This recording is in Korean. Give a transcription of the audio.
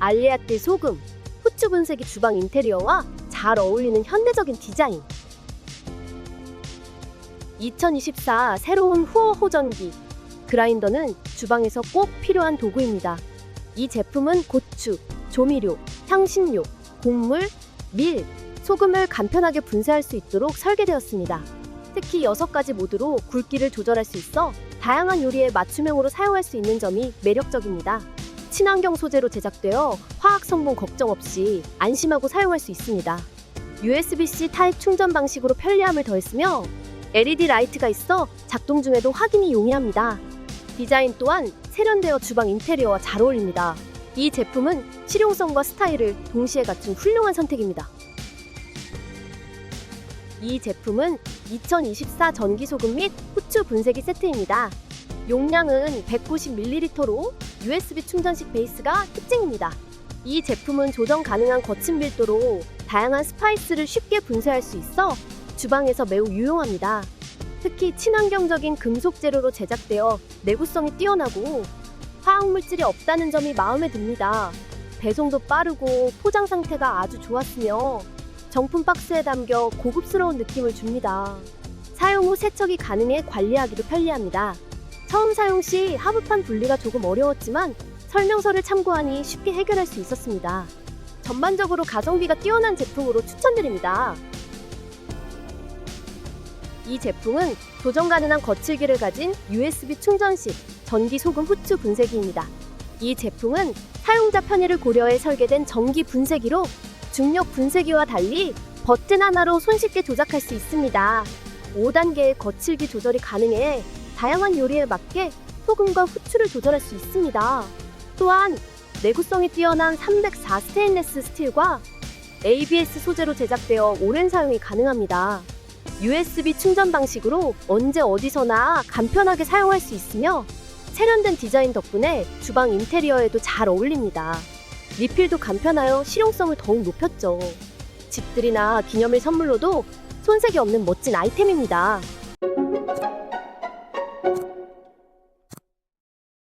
알리아띠 소금, 후추 분색이 주방 인테리어와 잘 어울리는 현대적인 디자인. 2024 새로운 후어 호전기. 그라인더는 주방에서 꼭 필요한 도구입니다. 이 제품은 고추, 조미료, 향신료, 곡물, 밀, 소금을 간편하게 분쇄할 수 있도록 설계되었습니다. 특히 6가지 모드로 굵기를 조절할 수 있어 다양한 요리에 맞춤형으로 사용할 수 있는 점이 매력적입니다. 친환경 소재로 제작되어 화학 성분 걱정 없이 안심하고 사용할 수 있습니다. USB-C 타입 충전 방식으로 편리함을 더했으며 LED 라이트가 있어 작동 중에도 확인이 용이합니다. 디자인 또한 세련되어 주방 인테리어와 잘 어울립니다. 이 제품은 실용성과 스타일을 동시에 갖춘 훌륭한 선택입니다. 이 제품은 2024 전기소금 및 후추 분쇄기 세트입니다. 용량은 190ml로 USB 충전식 베이스가 특징입니다. 이 제품은 조정 가능한 거친 밀도로 다양한 스파이스를 쉽게 분쇄할 수 있어 주방에서 매우 유용합니다. 특히 친환경적인 금속 재료로 제작되어 내구성이 뛰어나고 화학 물질이 없다는 점이 마음에 듭니다. 배송도 빠르고 포장 상태가 아주 좋았으며 정품 박스에 담겨 고급스러운 느낌을 줍니다. 사용 후 세척이 가능해 관리하기도 편리합니다. 처음 사용 시 하부판 분리가 조금 어려웠지만 설명서를 참고하니 쉽게 해결할 수 있었습니다. 전반적으로 가성비가 뛰어난 제품으로 추천드립니다. 이 제품은 조정 가능한 거칠기를 가진 USB 충전식 전기 소금 후추 분쇄기입니다. 이 제품은 사용자 편의를 고려해 설계된 전기 분쇄기로 중력 분쇄기와 달리 버튼 하나로 손쉽게 조작할 수 있습니다. 5단계의 거칠기 조절이 가능해 다양한 요리에 맞게 소금과 후추를 조절할 수 있습니다. 또한 내구성이 뛰어난 304 스테인레스 스틸과 ABS 소재로 제작되어 오랜 사용이 가능합니다. USB 충전 방식으로 언제 어디서나 간편하게 사용할 수 있으며 세련된 디자인 덕분에 주방 인테리어에도 잘 어울립니다. 리필도 간편하여 실용성을 더욱 높였죠. 집들이나 기념일 선물로도 손색이 없는 멋진 아이템입니다.